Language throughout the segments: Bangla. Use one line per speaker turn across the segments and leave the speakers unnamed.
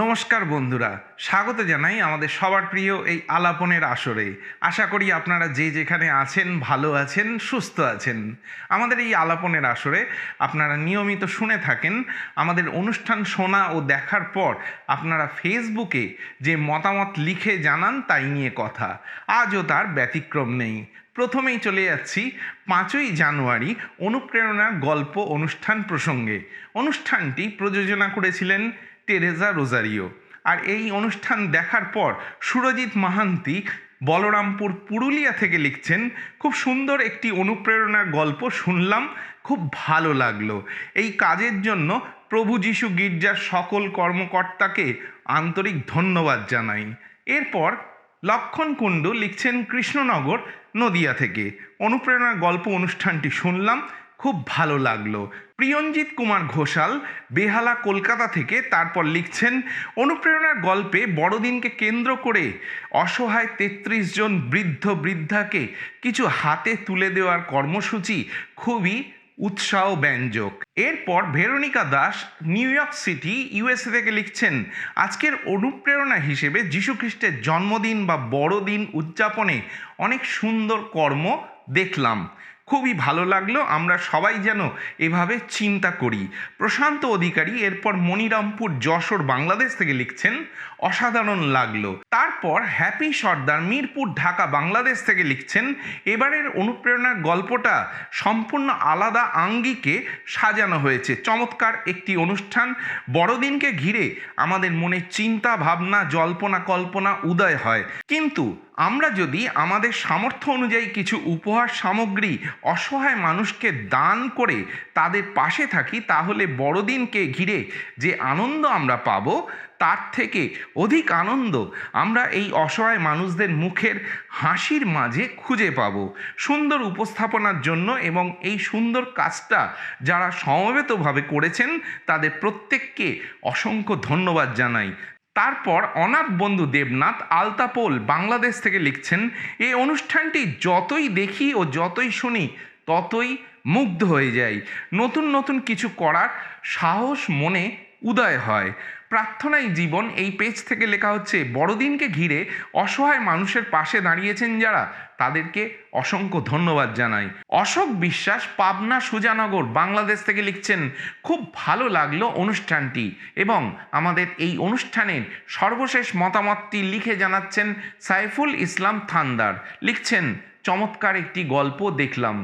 নমস্কার বন্ধুরা, স্বাগত জানাই আমাদের সবার প্রিয় এই আলাপনের আসরে। আশা করি আপনারা যে যেখানে আছেন, ভালো আছেন, সুস্থ আছেন। আমাদের এই আলাপনের আসরে আপনারা নিয়মিত শুনে থাকেন, আমাদের অনুষ্ঠান শোনা ও দেখার পর আপনারা ফেসবুকে যে মতামত লিখে জানান তাই নিয়ে কথা। আজও তার ব্যতিক্রম নেই। প্রথমেই চলে যাচ্ছি পাঁচই জানুয়ারি অনুপ্রেরণা গল্প অনুষ্ঠান প্রসঙ্গে। অনুষ্ঠানটি প্রযোজনা করেছিলেন টেরেজা রোজারিও। আর এই অনুষ্ঠান দেখার পর সুরজিৎ মাহান্তি বলরামপুর, পুরুলিয়া থেকে লিখছেন, খুব সুন্দর একটি অনুপ্রেরণার গল্প শুনলাম, খুব ভালো লাগল। এই কাজের জন্য প্রভু যিশু গির্জার সকল কর্মকর্তাকে আন্তরিক ধন্যবাদ জানাই। এরপর লক্ষণ কুণ্ডু লিখছেন, কৃষ্ণনগর, নদিয়া থেকে। অনুপ্রেরণার গল্প অনুষ্ঠানটি শুনলাম খুব ভালো লাগল। প্রিয়ঞ্জিৎ কুমার ঘোষাল, বেহালা কলকাতা থেকে তারপর লিখছেন, অনুপ্রেরণার গল্পে বড়দিনকে কেন্দ্র করে অসহায় তেত্রিশ জন বৃদ্ধ বৃদ্ধাকে কিছু হাতে তুলে দেওয়ার কর্মসূচি খুবই উৎসাহ ব্যঞ্জক এরপর Veronica Das, New York City USA থেকে লিখছেন, আজকের অনুপ্রেরণা হিসেবে যীশুখ্রিস্টের জন্মদিন বা বড়দিন উদযাপনে অনেক সুন্দর কর্ম দেখলাম। খুবই ভালো লাগল। আমরা সবাই যেন এভাবে চিন্তা করি। প্রশান্ত অধিকারী এরপর মনিরামপুর যশোর বাংলাদেশ থেকে লিখছেন, অসাধারণ লাগল। তারপর হ্যাপি সর্দার মিরপুর ঢাকা বাংলাদেশ থেকে লিখছেন, এবারের অনুপ্রেরণার গল্পটা সম্পূর্ণ আলাদা আঙ্গিকে সাজানো হয়েছে। চমৎকার একটি অনুষ্ঠান। বড়দিনকে ঘিরে আমাদের মনে চিন্তা, ভাবনা, জল্পনা, কল্পনা উদয় হয়। কিন্তু আমরা যদি আমাদের সামর্থ্য অনুযায়ী কিছু উপহার সামগ্রী অসহায় মানুষকে দান করে তাদের পাশে থাকি, তাহলে বড়দিনকে ঘিরে যে আনন্দ আমরা পাব, তার থেকে অধিক আনন্দ আমরা এই অসহায় মানুষদের মুখের হাসির মাঝে খুঁজে পাব। সুন্দর উপস্থাপনার জন্য এবং এই সুন্দর কাজটা যারা সমবেতভাবে করেছেন, তাদের প্রত্যেককে অসংখ্য ধন্যবাদ জানাই। তারপর অনাথ বন্ধু দেবনাথ আলতাপোল বাংলাদেশ থেকে লিখছেন, এই অনুষ্ঠানটি যতই দেখি ও যতই শুনি, ততই মুগ্ধ হয়ে যাই। নতুন নতুন কিছু করার সাহস মনে উদয় হয়। প্রার্থনাই জীবন। এই পেজ থেকে লেখা হচ্ছে, বড়দিনকে ঘিরে অসহায় মানুষের পাশে দাঁড়িয়েছেন যারা তাদেরকে অসংখ্য ধন্যবাদ জানাই। অশোক বিশ্বাস পাবনা সুজানগর, বাংলাদেশ থেকে লিখছেন, খুব ভালো লাগল অনুষ্ঠানটি। এবং আমাদের এই অনুষ্ঠানের সর্বশেষ মতামতটি লিখে জানাচ্ছেন সাইফুল ইসলাম থান্দার। লিখছেন, চমৎকার একটি গল্প দেখলাম।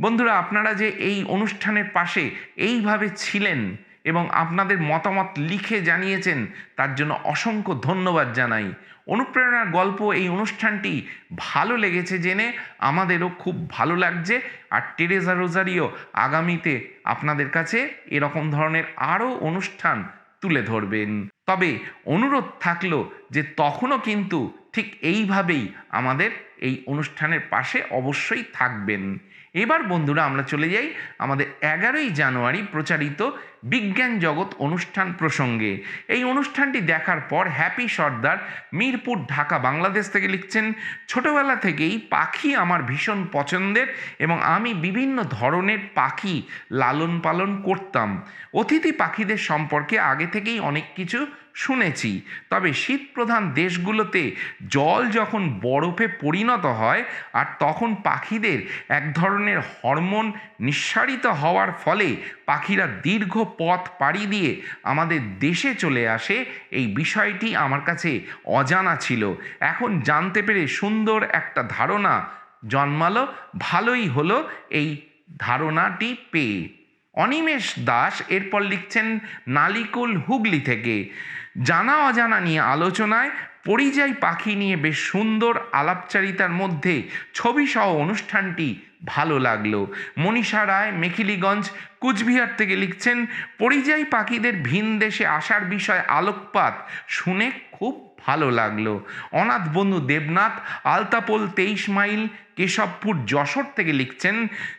বন্ধুরা, আপনারা যে এই অনুষ্ঠানের পাশে এইভাবে ছিলেন এবং আপনাদের মতামত লিখে জানিয়েছেন, তার জন্য অসংখ্য ধন্যবাদ জানাই। অনুপ্রেরণার গল্প এই অনুষ্ঠানটি ভালো লেগেছে জেনে আমাদেরও খুব ভালো লাগছে। আর টেরেজা রোজারিও আগামীতে আপনাদের কাছে এরকম ধরনের আরও অনুষ্ঠান তুলে ধরবেন। তবে অনুরোধ থাকল যে তখনও কিন্তু ঠিক এইভাবেই আমাদের এই অনুষ্ঠানের পাশে অবশ্যই থাকবেন। এবার বন্ধুরা আমরা চলে যাই আমাদের এগারোই জানুয়ারি প্রচারিত বিজ্ঞান জগৎ অনুষ্ঠান প্রসঙ্গে। এই অনুষ্ঠানটি দেখার পর হ্যাপি সর্দার মিরপুর, ঢাকা, বাংলাদেশ থেকে লিখছেন, ছোটবেলা থেকেই পাখি আমার ভীষণ পছন্দের এবং আমি বিভিন্ন ধরনের পাখি লালন পালন করতাম। অতিথি পাখিদের সম্পর্কে আগে থেকেই অনেক কিছু শুনেছি। তবে শীতপ্রধান দেশগুলোতে জল যখন বরফে পরিণত হয়, আর তখন পাখিদের এক ধরনের হরমোন নিঃসারিত হওয়ার ফলে পাখিরা দীর্ঘ পথ পাড়ি দিয়ে আমাদের দেশে চলে আসে, এই বিষয়টি আমার কাছে অজানা ছিল। এখন জানতে পেরে সুন্দর একটা ধারণা জন্মালো, ভালোই হলো এই ধারণাটি পেয়ে। অনিমেষ দাস এরপর লিখছেন নালিকুল হুগলি থেকে। জানা অজানা নিয়ে আলোচনায় পরিযায়ী পাখি নিয়ে বেশ সুন্দর আলাপচারিতার মধ্যে ছবিসহ অনুষ্ঠানটি ভালো লাগল। মনীষা রায়, মেখিলিগঞ্জ, কুচবিহার থেকে লিখছেন, পরিযায়ী পাখিদের ভিন দেশে আসার বিষয়ে আলোকপাত শুনে খুব ভালো লাগল। অনাথ বন্ধু দেবনাথ, আলতাপোল তেইশ মাইল, কেশবপুর যশোর থেকে লিখছেন,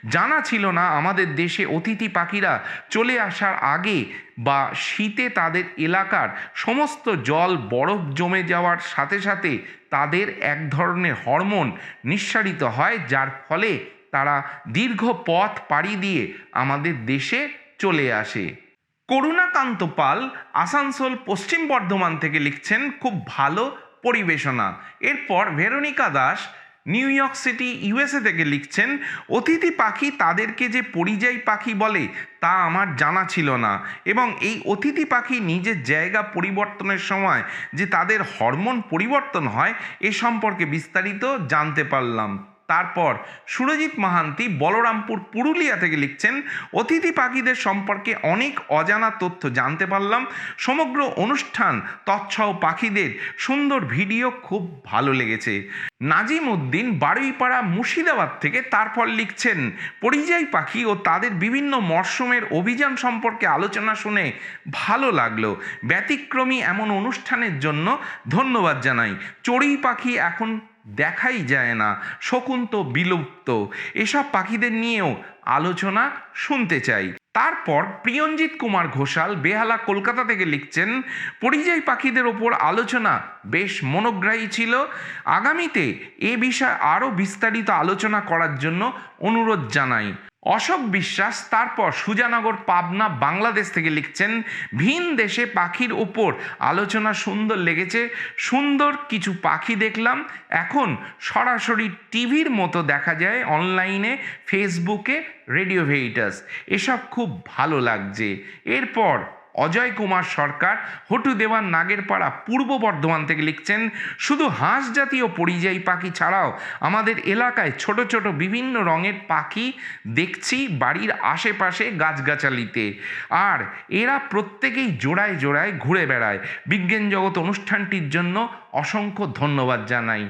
জানা ছিল না আমাদের দেশে অতিথি পাখিরা চলে আসার আগে বা শীতে তাদের এলাকার সমস্ত জল বরফ জমে যাওয়ার সাথে সাথে তাদের এক ধরনের হরমোন নিঃসারিত হয়, যার ফলে তারা দীর্ঘ পথ পাড়ি দিয়ে আমাদের দেশে চলে আসে। করুণাকান্ত পাল আসানসোল পশ্চিম বর্ধমান থেকে লিখছেন খুব ভালো পরিবেশনা। এরপর Veronica Das New York City, USA থেকে লিখছেন, অতিথি পাখি তাদেরকে যে পরিযায়ী পাখি বলে, তা আমার জানা ছিল না। এবং এই অতিথি পাখি নিজের জায়গা পরিবর্তনের সময় যে তাদের হরমোন পরিবর্তন হয়, এ সম্পর্কে বিস্তারিত জানতে পারলাম। তারপর সুরজিৎ মাহান্তি বলরামপুর, পুরুলিয়া থেকে লিখছেন, অতিথি পাখিদের সম্পর্কে অনেক অজানা তথ্য জানতে পারলাম। সমগ্র অনুষ্ঠান তৎসহ পাখিদের সুন্দর ভিডিও খুব ভালো লেগেছে। নাজিম উদ্দিন বারুইপাড়া, মুর্শিদাবাদ থেকে তারপর লিখছেন, পরিযায়ী পাখি ও তাদের বিভিন্ন মরশুমের অভিযান সম্পর্কে আলোচনা শুনে ভালো লাগল। ব্যতিক্রমী এমন অনুষ্ঠানের জন্য ধন্যবাদ জানাই। চড়ুই পাখি এখন দেখাই যায় না, শকুন্ত বিলুপ্ত। এসব পাখিদের নিয়েও আলোচনা শুনতে চাই। তারপর প্রিয়ঞ্জিত কুমার ঘোষাল বেহালা কলকাতা থেকে লিখছেন, পরিযায়ী পাখিদের ওপর আলোচনা বেশ মনোগ্রাহী ছিল। আগামীতে এ বিষয়ে আরও বিস্তারিত আলোচনা করার জন্য অনুরোধ জানাই। অশোক বিশ্বাস, তারপর সুজানগর পাবনা, বাংলাদেশ থেকে লিখছেন, ভিন দেশে পাখির ওপর আলোচনা সুন্দর লেগেছে, সুন্দর কিছু পাখি দেখলাম। এখন সরাসরি টিভির মতো দেখা যায় অনলাইনে, ফেসবুকে, রেডিও ভেইটাস এসব খুব ভালো লাগছে। এরপর অজয় কুমার সরকার হটু দেওয়ান নাগেরপাড়া পূর্ব বর্ধমান থেকে লিখছেন, শুধু হাঁস জাতীয় পরিযায়ী পাখি ছাড়াও আমাদের এলাকায় ছোট ছোট বিভিন্ন রঙের পাখি দেখছি বাড়ির আশেপাশে গাছগাছালিতে। আর এরা প্রত্যেকেই জোড়ায় জোড়ায় ঘুরে বেড়ায়। বিজ্ঞান জগৎ অনুষ্ঠানটির জন্য অসংখ্য ধন্যবাদ জানাই।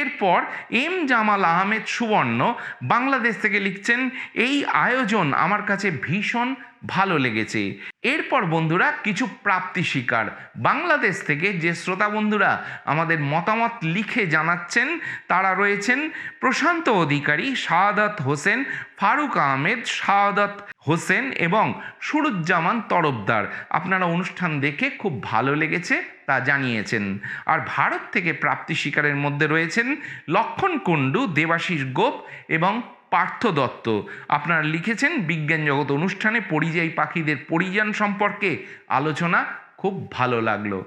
এরপর এম জামাল আহমেদ সুবর্ণ বাংলাদেশ থেকে লিখছেন, এই আয়োজন আমার কাছে ভীষণ ভালো লেগেছে। এরপর বন্ধুরা, কিছু প্রাপ্তি স্বীকার। বাংলাদেশ থেকে যে শ্রোতা বন্ধুরা আমাদের মতামত লিখে জানাচ্ছেন, তারা রয়েছেন প্রশান্ত অধিকারী, শাহাদাত হোসেন, ফারুক আহমেদ, শাহাদাত হোসেন এবং সুরুজ্জামান তরফদার। আপনারা অনুষ্ঠান দেখে খুব ভালো লেগেছে। তা জানিয়েছেন। আর ভারত থেকে প্রাপ্তি শিকারের মধ্যে রয়েছেন লক্ষণ কুণ্ডু দেবাশিস গোপ এবং পার্থ দত্ত। আপনারা লিখেছেন, বিজ্ঞান জগৎ অনুষ্ঠানে পরিযায়ী পাখিদের পরিযান সম্পর্কে আলোচনা খুব ভালো লাগল।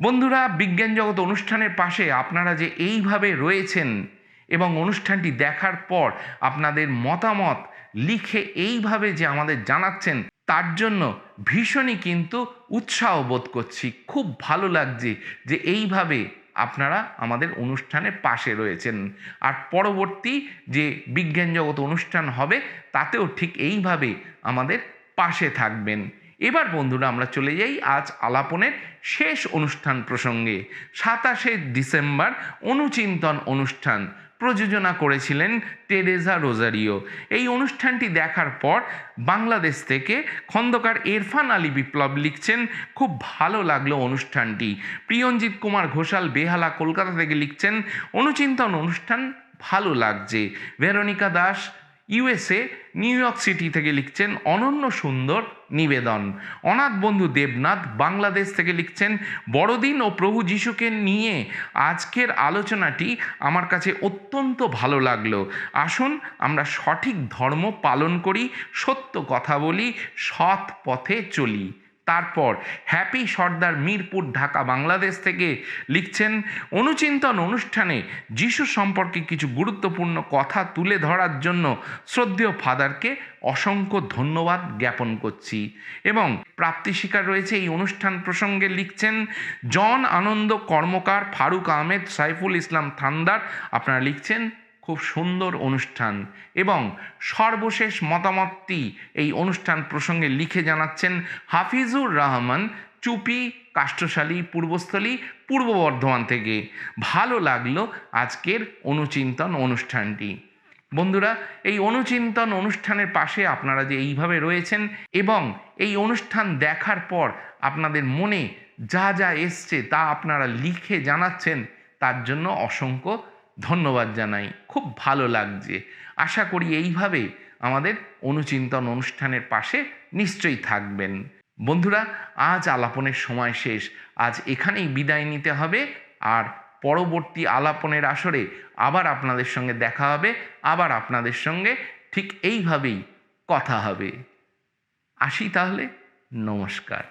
বন্ধুরা, বিজ্ঞান জগৎ অনুষ্ঠানের পাশে আপনারা যে এইভাবে রয়েছেন এবং অনুষ্ঠানটি দেখার পর আপনাদের মতামত লিখে এইভাবে যে আমাদের জানাচ্ছেন তার জন্য ভীষণই কিন্তু উৎসাহ বোধ করছি। খুব ভালো লাগছে যে এইভাবে আপনারা আমাদের অনুষ্ঠানের পাশে রয়েছেন। আর পরবর্তী যে বিজ্ঞান জগৎ অনুষ্ঠান হবে, তাতেও ঠিক এইভাবে আমাদের পাশে থাকবেন। এবার বন্ধুরা, আমরা চলে যাই আজ আলাপনের শেষ অনুষ্ঠান প্রসঙ্গে। সাতাশে ডিসেম্বর অনুচিন্তন অনুষ্ঠান। প্রযোজনা করেছিলেন টেরেজা রোজারিও। এই অনুষ্ঠানটি দেখার পর বাংলাদেশ থেকে খন্দকার এরফান আলী বিপ্লব লিখছেন, খুব ভালো লাগল অনুষ্ঠানটি। প্রিয়ঞ্জিত কুমার ঘোষাল বেহালা কলকাতা থেকে লিখছেন, অনুচিন্তন অনুষ্ঠান ভালো লাগছে। Veronica Das USA New York City থেকে লিখছেন অনন্য সুন্দর নিবেদন। অনাথ বন্ধু দেবনাথ বাংলাদেশ থেকে লিখছেন, বড়দিন ও প্রভু যিশুকে নিয়ে আজকের আলোচনাটি আমার কাছে অত্যন্ত ভালো লাগল। আসুন আমরা সঠিক ধর্ম পালন করি, সত্য কথা বলি, সৎ পথে চলি। তারপর হ্যাপি সর্দার মিরপুর, ঢাকা, বাংলাদেশ থেকে লিখছেন, অনুচিন্তন অনুষ্ঠানে যিশু সম্পর্কে কিছু গুরুত্বপূর্ণ কথা তুলে ধরার জন্য শ্রদ্ধেয় ফাদারকে অসংখ্য ধন্যবাদ জ্ঞাপন করছি। এবং প্রাপ্তি স্বীকার রয়েছে এই অনুষ্ঠান প্রসঙ্গে লিখছেন, জন আনন্দ কর্মকার ফারুক আহমেদ সাইফুল ইসলাম থান্দার আপনারা লিখছেন খুব সুন্দর অনুষ্ঠান এবং সর্বশেষ মতামতটি এই অনুষ্ঠান প্রসঙ্গে লিখে জানাচ্ছেন হাফিজুর রহমান, চুপি, কাষ্ঠশালী, পূর্বস্থলী, পূর্ব বর্ধমান থেকে। ভালো লাগল আজকের অনুচিন্তন অনুষ্ঠানটি। বন্ধুরা, এই অনুচিন্তন অনুষ্ঠানের পাশে আপনারা যে এইভাবে রয়েছেন এবং এই অনুষ্ঠান দেখার পর আপনাদের মনে যা যা এসছে তা আপনারা লিখে জানাচ্ছেন, তার জন্য অসংখ্য ধন্যবাদ জানাই। খুব ভালো লাগছে। আশা করি এইভাবে আমাদের অনুচিন্তন অনুষ্ঠানের পাশে নিশ্চয়ই থাকবেন। বন্ধুরা, আজ আলাপনের সময় শেষ। আজ এখানেই বিদায় নিতে হবে। আর পরবর্তী আলাপনের আসরে আবার আপনাদের সঙ্গে দেখা হবে। আবার আপনাদের সঙ্গে ঠিক এইভাবেই কথা হবে। আসি তাহলে। নমস্কার।